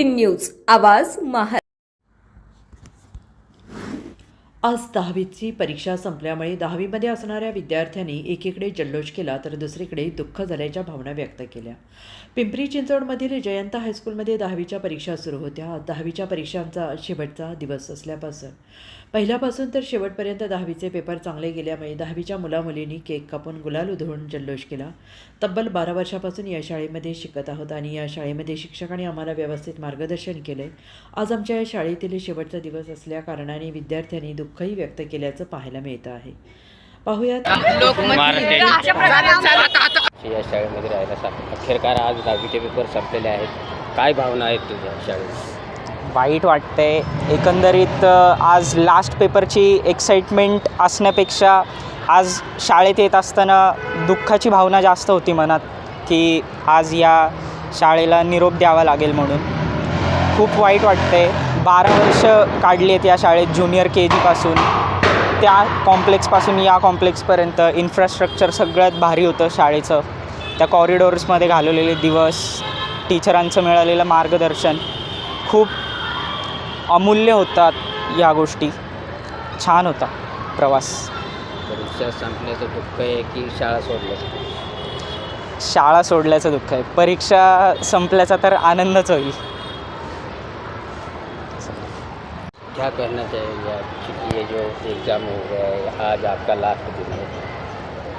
तीन न्यूज आवाज महा आज दहावीची परीक्षा संपल्यामुळे दहावीमध्ये असणाऱ्या विद्यार्थ्यांनी एकीकडे जल्लोष केला तर दुसरीकडे दुःख झाल्याच्या भावना व्यक्त केल्या. पिंपरी चिंचवडमधील जयंत हायस्कूलमध्ये दहावीच्या परीक्षा सुरू होत्या. दहावीच्या परीक्षांचा शेवटचा दिवस असल्यापासून पहिल्यापासून तर शेवटपर्यंत दहावीचे पेपर चांगले गेल्यामुळे दहावीच्या मुलामुलींनी केक कापून गुलाल उधळून जल्लोष केला. तब्बल बारा वर्षापासून या शाळेमध्ये शिकत आहोत आणि या शाळेमध्ये शिक्षकांनी आम्हाला व्यवस्थित मार्गदर्शन केले आज आमच्या या शाळेतील शेवटचा दिवस असल्या कारणाने विद्यार्थ्यांनी दुःखही व्यक्त केल्याचं पाहायला मिळतं आहे. पाहूयात या शाळेमध्ये राहायला अखेरकार आज दहावीचे पेपर संपलेले आहेत. काय भावना आहेत तुझ्या शाळेत? वाईट वाटतंय एकंदरीत आज लास्ट पेपरची एक्साइटमेंट असण्यापेक्षा आज शाळेत येत असताना दुःखाची भावना जास्त होती मनात की आज या शाळेला निरोप द्यावा लागेल म्हणून. खूप वाईट वाटतंय बारा वर्ष काढली आहेत या शाळेत ज्युनियर के जीपासून त्या कॉम्प्लेक्सपासून या कॉम्प्लेक्सपर्यंत इन्फ्रास्ट्रक्चर सगळ्यात भारी होतं शाळेचं. त्या कॉरिडोर्समध्ये घालवलेले दिवस टीचरांचं मिळालेलं मार्गदर्शन. खूप अमूल्य होतात या गोष्टी. छान होता प्रवास. परीक्षा संपल्याचं दुःख आहे की शाळा सोडलं? शाळा सोडल्याचं दुःख आहे. परीक्षा संपल्याचा तर आनंदच होईल. क्या कहना चाहिए आप ये जो एग्ज़ाम हो गया है आज आपका लास्ट दिन है।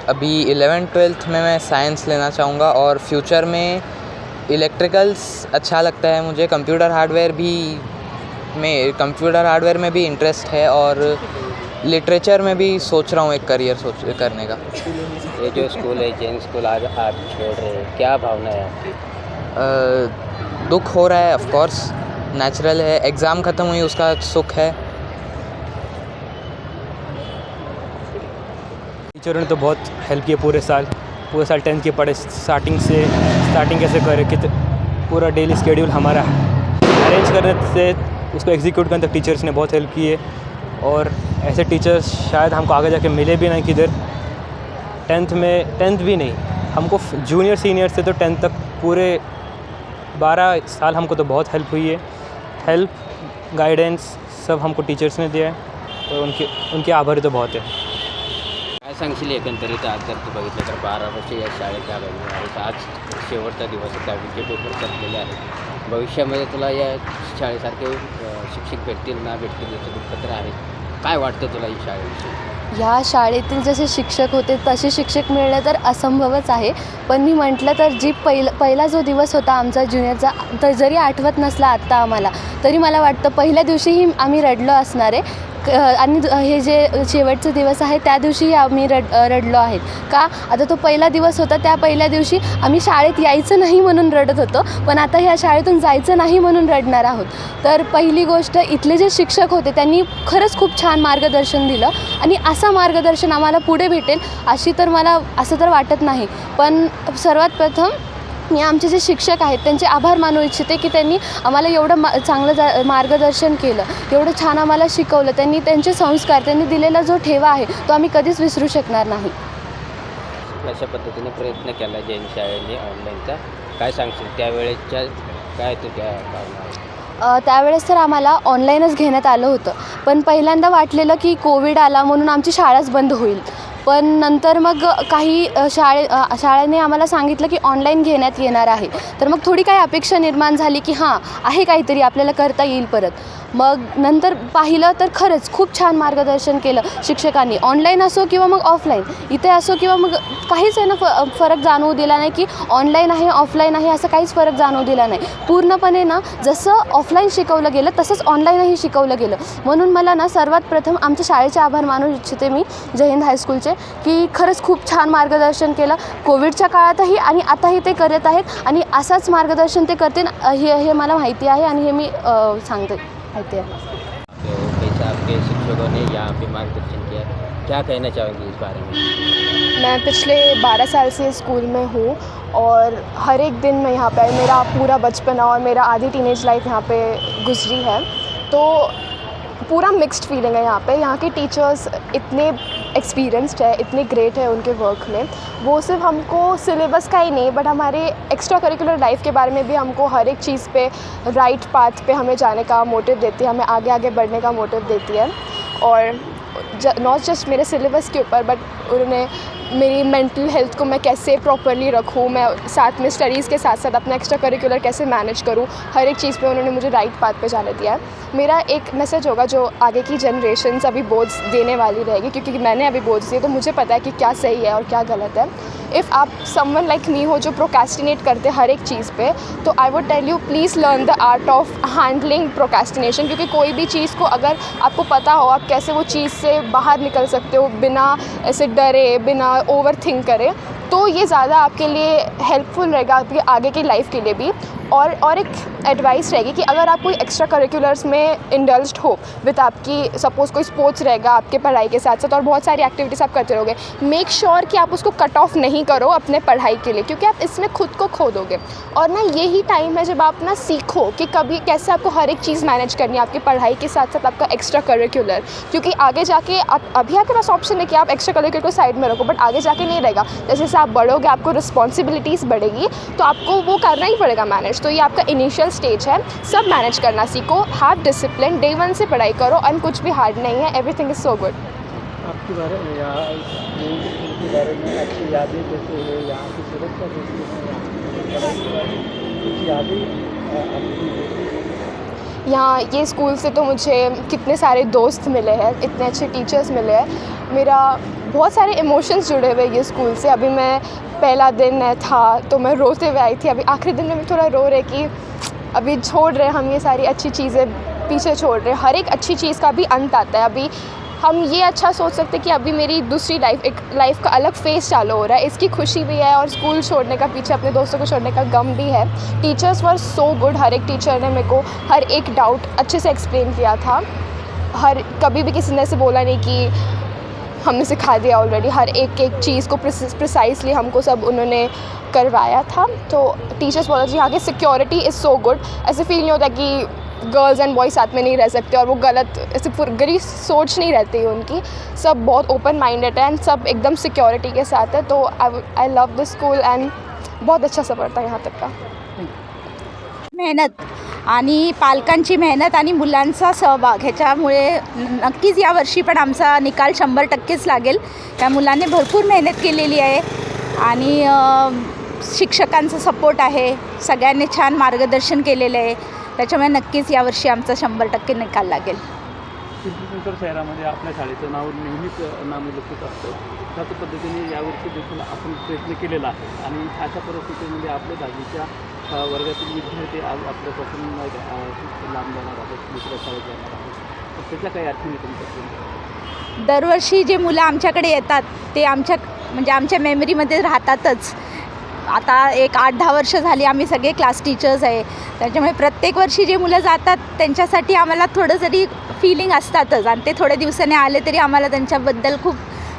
अभी इलेवन ट्वेल्थ में मैं साइंस लेना चाहूँगा और फ्यूचर में इलेक्ट्रिकल्स अच्छा लगता है मुझे कंप्यूटर हार्डवेयर भी में कंप्यूटर हार्डवेयर में भी इंटरेस्ट है और लिटरेचर में भी सोच रहा हूँ एक करियर सोच करने का। ये जो स्कूल है जैन स्कूल आज आप छोड़ रहे हैं क्या भावना है आपकी? दुख हो रहा है ऑफकोर्स नेचुरल है एग्ज़ाम ख़त्म हुई उसका सुख है। टीचरों ने तो बहुत हेल्प किया पूरे साल पूरे साल टेंथ के पढ़े स्टार्टिंग से स्टार्टिंग कैसे करें कि पूरा डेली स्केड्यूल हमारा अरेंज करने से उसको एग्जीक्यूट करने तक टीचर्स ने बहुत हेल्प की है और ऐसे टीचर्स शायद हमको आगे जाके मिले भी नहीं किधर। टेंथ में टेंथ भी नहीं। हमको जूनियर सीनियर से तो टेंथ तक पूरे बारह साल हमको तो बहुत हेल्प हुई है। हेल्प गाइडेंस सब हमको टीचर्स ने दिया है। और उनके उनके आभारी तो बहुत है। काय सांगशील आज जर तू बघितलं तर बारा वर्ष या शाळेत घालवली आज शेवटचा दिवस दहावीचे पेपर संपलेले आहेत भविष्यामध्ये तुला या शाळेसारखे शिक्षक भेटतील ना भेटतील याचं दुःख आहे. काय वाटतं तुला ही शाळेविषयी? ह्या शाळेतील जसे शिक्षक होते तसे शिक्षक मिळणं तर असंभवच आहे. पण मी म्हटलं तर जी पहिला पहिला जो दिवस होता आमचा ज्युनियरचा तर जरी आठवत नसला आत्ता आम्हाला तरी मला वाटतं पहिल्या दिवशीही आम्ही रडलो असणार. आहे आणि हे जे शेवटचे दिवस आहे त्या दिवशीही आम्ही रड रडलो आहेत. का? आता तो पहिला दिवस होता त्या पहिल्या दिवशी आम्ही शाळेत यायचं नाही म्हणून रडत होतो पण आता ह्या शाळेतून जायचं नाही म्हणून रडणार आहोत. तर पहिली गोष्ट इथले जे शिक्षक होते त्यांनी खरंच खूप छान मार्गदर्शन दिलं आणि असा मार्गदर्शन आम्हाला पुढे भेटेल अशी तर मला असं तर वाटत नाही. पण सर्वात प्रथम मी आमचे जे शिक्षक आहेत त्यांचे आभार मानू इच्छिते की त्यांनी आम्हाला एवढं मा चांगलं जा मार्गदर्शन केलं. एवढं छान आम्हाला शिकवलं. त्यांनी त्यांचे संस्कार त्यांनी दिलेला जो ठेवा आहे तो आम्ही कधीच विसरू शकणार नाही. अशा पद्धतीने प्रयत्न केला जैन शाळेने ऑनलाईनचा काय सांगशील? त्यावेळेच्या काय तुझ्या भावना त्यावेळेस तर आम्हाला ऑनलाईनच घेण्यात आलं होतं. पण पहिल्यांदा वाटलेलं की कोविड आला म्हणून आमची शाळाच बंद होईल. पण नंतर मग काही शाळे शाळेने आम्हाला सांगितलं की ऑनलाईन घेण्यात येणार आहे. तर मग थोडी काही अपेक्षा निर्माण झाली की हां आहे काहीतरी आपल्याला करता येईल परत. मग नंतर पाहिलं तर खरंच खूप छान मार्गदर्शन केलं शिक्षकांनी. ऑनलाईन असो किंवा मग ऑफलाईन इथे असो किंवा मग काहीच आहे ना फ फरक जाणवू दिला नाही की ऑनलाईन आहे ऑफलाईन आहे असं काहीच फरक जाणवू दिला नाही. पूर्णपणे ना जसं ऑफलाईन शिकवलं गेलं तसंच ऑनलाईनही शिकवलं गेलं. म्हणून मला ना सर्वात प्रथम आमच्या शाळेचे आभार मानू इच्छिते मी जय हिंद हायस्कूलचे की खरंच खूप छान मार्गदर्शन केलं. कोविडच्या काळातही आणि आताही ते करत आहेत आणि असाच मार्गदर्शन ते करतील हे हे मला माहिती आहे आणि हे मी सांगते माहिती आहे. तो आपके शिक्षकों ने यहाँ पे मार्गदर्शन किया. क्या कहना चाहोगे इस बारे में? मैं पिछले 12 साल से स्कूल में हूँ और हर एक दिन मैं यहाँ पे मेरा पूरा बचपन और मेरा आधी टीनेज लाइफ यहाँ पे गुजरी है। तो पूरा मिक्स्ड फीलिंग है यहाँ पे। यहाँ के टीचर्स इतने एक्सपीरियंस्ड है, इतने ग्रेट है उनके वर्क में। वो सिर्फ़ हमको सिलेबस का ही नहीं बट हमारे एक्स्ट्रा करिकुलर लाइफ के बारे में भी हमको हर एक चीज़ पे राइट पाथ पे हमें जाने का मोटिव देती है, हमें आगे आगे बढ़ने का मोटिव देती है। और नॉट जस्ट मेरे सिलेबस के ऊपर बट उन्होंने मेरी मेंटल हेल्थ को मैं कैसे प्रॉपरली रखूँ, मैं साथ में स्टडीज़ के साथ साथ अपना एक्स्ट्रा करिकुलर कैसे मैनेज करूँ, हर एक चीज़ पे उन्होंने मुझे राइट पाथ पे जाने दिया। है मेरा एक मैसेज होगा जो आगे की जनरेशन अभी बोर्ड्स देने वाली रहेगी, क्योंकि मैंने अभी बोर्ड्स दिए तो मुझे पता है कि क्या सही है और क्या गलत है। इफ़ आप समवन लाइक मी हो जो प्रोकेस्टिनेट करते हर एक चीज़ पे तो I would tell you please learn the art of handling procrastination क्योंकि कोई भी चीज़ को अगर आपको पता हो, आप कैसे वो चीज़ से बाहर निकल सकते हो बिना ऐसे डरे, बिना ओवर थिंक करे तो ये ज़्यादा आपके लिए हेल्पफुल रहेगा, आपके आगे की लाइफ के लिए भी। और और एक एडवाइस रहेगी कि अगर आप कोई एक्स्ट्रा करिकुलर्स में इंडल्ज हो विद आपकी सपोज़ कोई स्पोर्ट्स रहेगा आपके पढ़ाई के साथ साथ और बहुत सारी एक्टिविटीज़ आप करते रहोगे मेक श्योर sure कि आप उसको कट ऑफ़ नहीं करो अपने पढ़ाई के लिए, क्योंकि आप इसमें खुद को खो दोगे और ना, यही टाइम है जब आप ना सीखो कि कभी कैसे आपको हर एक चीज़ मैनेज करनी है, आपकी पढ़ाई के साथ साथ आपका एक्स्ट्रा करिकुलर क्योंकि आगे जाके आप अभी आपके पास ऑप्शन है कि आप एक्स्ट्रा करिकुलर को साइड में रखो बट आगे जाके नहीं रहेगा। जैसे जैसे आप बढ़ोगे, आपको रिस्पॉन्सिबिलिटीज़ बढ़ेगी तो आपको वो करना ही पड़ेगा मैनेज तो ये आपका इनिशियल स्टेज है। सब मैनेज करना सीखो। हैव डिसिप्लिन डे वन से पढ़ाई करो एंड कुछ भी हार्ड नहीं है। एवरीथिंग इज़ सो गुड आपके बारे में के बारे में आपकी यादें कैसे है? यहाँ की सुरक्षा कैसी है? यहाँ की पढ़ाई के बारे में कुछ यादें यहाँ ये स्कूल से तो मुझे कितने सारे दोस्त मिले हैं इतने अच्छे टीचर्स मिले हैं। मेरा बहुत सारे इमोशंस जुड़े हुए ये स्कूल से। अभी मैं पहला दिन था तो मैं रोते हुए आई थी। अभी आखिरी दिन में भी थोड़ा रो रहे कि अभी छोड़ रहे हम ये सारी अच्छी चीज़ें, पीछे छोड़ रहे हर एक अच्छी चीज़ का भी अंत आता है। अभी हम ये अच्छा सोच सकते हैं कि अभी मेरी दूसरी लाइफ एक लाइफ का अलग फ़ेज़ चालू हो रहा है। इसकी खुशी भी है और स्कूल छोड़ने का पीछे अपने दोस्तों को छोड़ने का गम भी है। टीचर्स वर सो गुड हर एक टीचर ने मेरे को हर एक डाउट अच्छे से एक्सप्लेन किया था। हर कभी भी किसी ने से बोला नहीं कि हमने सिखा दिया ऑलरेडी हर एक एक चीज़ को प्रिसाइसली हमको सब उन्होंने करवाया था। तो टीचर्स बोला, जी यहाँ की सिक्योरिटी इज़ सो गुड ऐसे फील नहीं होता कि गर्ल्स एंड बॉयज़ साथ में नहीं रह सकते और वो गलत, ऐसे गरी सोच नहीं रहती उनकी। सब बहुत ओपन माइंडेड है एंड सब एकदम सिक्योरिटी के साथ है। तो I love the school and बहुत अच्छा सफ़र था यहाँ तक का। मेहनत। आणि पालकांची मेहनत आणि मुलांचा सहभाग ह्याच्यामुळे नक्कीच यावर्षी पण आमचा निकाल शंभर टक्केच लागेल. त्या मुलांनी भरपूर मेहनत केलेली आहे आणि शिक्षकांचा सपोर्ट आहे सगळ्यांनी छान मार्गदर्शन केलेलं आहे. त्याच्यामुळे नक्कीच यावर्षी आमचा शंभर टक्के निकाल लागेल. पिंपरी शहरामध्ये आपल्या शाळेचं नाव नेहमीच नामलौकिक असतं. त्याच पद्धतीने यावर्षी देखील आपण प्रयत्न केलेला आहे. आणि अशा परिस्थितीमध्ये आपल्या दहावीच्या वर्गातील विद्यार्थी आज आपल्यापासून लांब जाणार आहोत दुसऱ्या शाळेत जाणार आहोत. तर त्याच्या काही आठवणी तुमच्याकडून? दरवर्षी जे मुलं आमच्याकडे येतात ते आमच्या म्हणजे आमच्या मेमरीमध्ये राहतातच. आता एक आठ दहा वर्ष झाली आम्ही सगळे क्लास टीचर्स आहे. त्याच्यामुळे प्रत्येक वर्षी जे मुलं जातात त्यांच्यासाठी आम्हाला थोडं जरी फिलिंग असतातच आणि ते थोड्या दिवसाने आले तरी आम्हाला त्यांच्याबद्दल खूप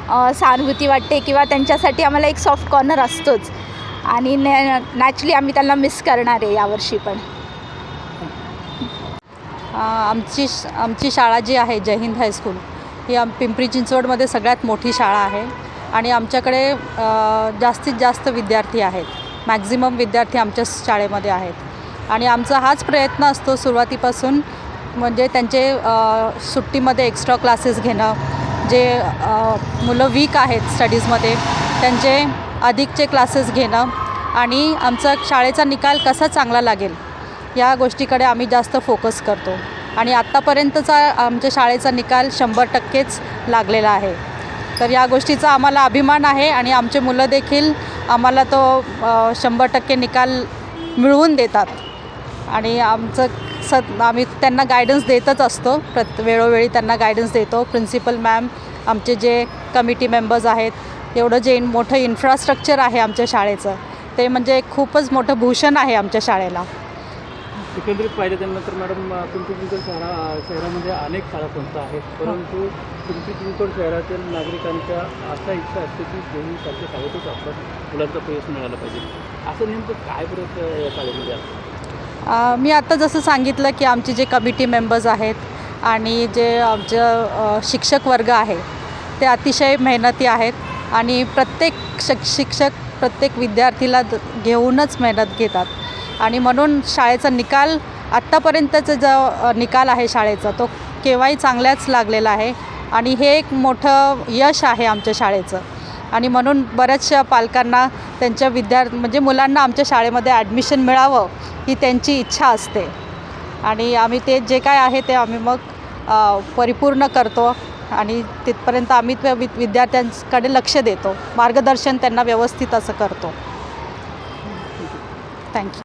सहानुभूती वाटते किंवा त्यांच्यासाठी आम्हाला एक सॉफ्ट कॉर्नर असतोच. आणि नॅ नॅचरली आम्ही त्यांना मिस करणार आहे यावर्षी पण. आमची आमची शाळा जी आहे जय हिंद हायस्कूल ही आम पिंपरी चिंचवडमध्ये सगळ्यात मोठी शाळा आहे. आणि आमच्याकडे जास्तीत जास्त विद्यार्थी आहेत. मॅक्झिमम विद्यार्थी आमच्या शाळेमध्ये आहेत. आणि आमचा हाच प्रयत्न असतो सुरुवातीपासून म्हणजे त्यांचे सुट्टीमध्ये एक्स्ट्रा क्लासेस घेणं. जे मुलं वीक आहेत स्टडीजमध्ये त्यांचे अधिकचे क्लासेस घेणं आणि आमचा शाळेचा निकाल कसा चांगला लागेल या गोष्टीकडे आम्ही जास्त फोकस करतो. आणि आत्तापर्यंतचा आमच्या शाळेचा निकाल शंभर टक्केच लागलेला आहे. तर या गोष्टीचा आम्हाला अभिमान आहे आणि आमचे मुलं देखील आम्हाला तो शंभर टक्के निकाल मिळवून देतात. आणि आमचं स आम्ही त्यांना गायडन्स देतच असतो. प्रत वेळोवेळी त्यांना गायडन्स देतो. प्रिन्सिपल मॅम आमचे जे कमिटी मेंबर्स आहेत एवढं जे इन मोठं इन्फ्रास्ट्रक्चर आहे आमच्या शाळेचं ते म्हणजे खूपच मोठं भूषण आहे आमच्या शाळेला. एकंदरीत पाहिलं त्यानंतर मॅडम पिंपरी चिंचवड शहरा असण्यामध्ये अनेक शाळा संस्था आहेत? परंतु पिंपरी चिंचवड शहरातील नागरिकांच्या अशा इच्छा असते की देवीसारख्या शाळेतच आपण मुलांचा प्रवेश मिळाला पाहिजे. असं नेमकं काय अ, या शाळेमध्ये असतं मी आत्ता जसं सांगितलं की आमचे जे कमिटी मेंबर्स आहेत आणि जे आमचं शिक्षक वर्ग आहे ते अतिशय मेहनती आहेत. आणि प्रत्येक शक शिक्षक प्रत्येक विद्यार्थीला घेऊनच मेहनत घेतात. आणि म्हणून शाळेचा निकाल आत्तापर्यंतचा जो निकाल आहे शाळेचा तो केव्हाही चांगल्याच लागलेला आहे. आणि हे एक मोठं यश आहे आमच्या शाळेचं. आणि म्हणून बऱ्याचशा पालकांना त्यांच्या विद्यार्थी म्हणजे मुलांना आमच्या शाळेमध्ये ॲडमिशन मिळावं ही त्यांची इच्छा असते. आणि आम्ही ते जे काय आहे ते आम्ही मग परिपूर्ण करतो. आणि तिथपर्यंत आम्ही त्या वि विद्यार्थ्यांकडे लक्ष देतो. मार्गदर्शन त्यांना व्यवस्थित असं करतो. थँक्यू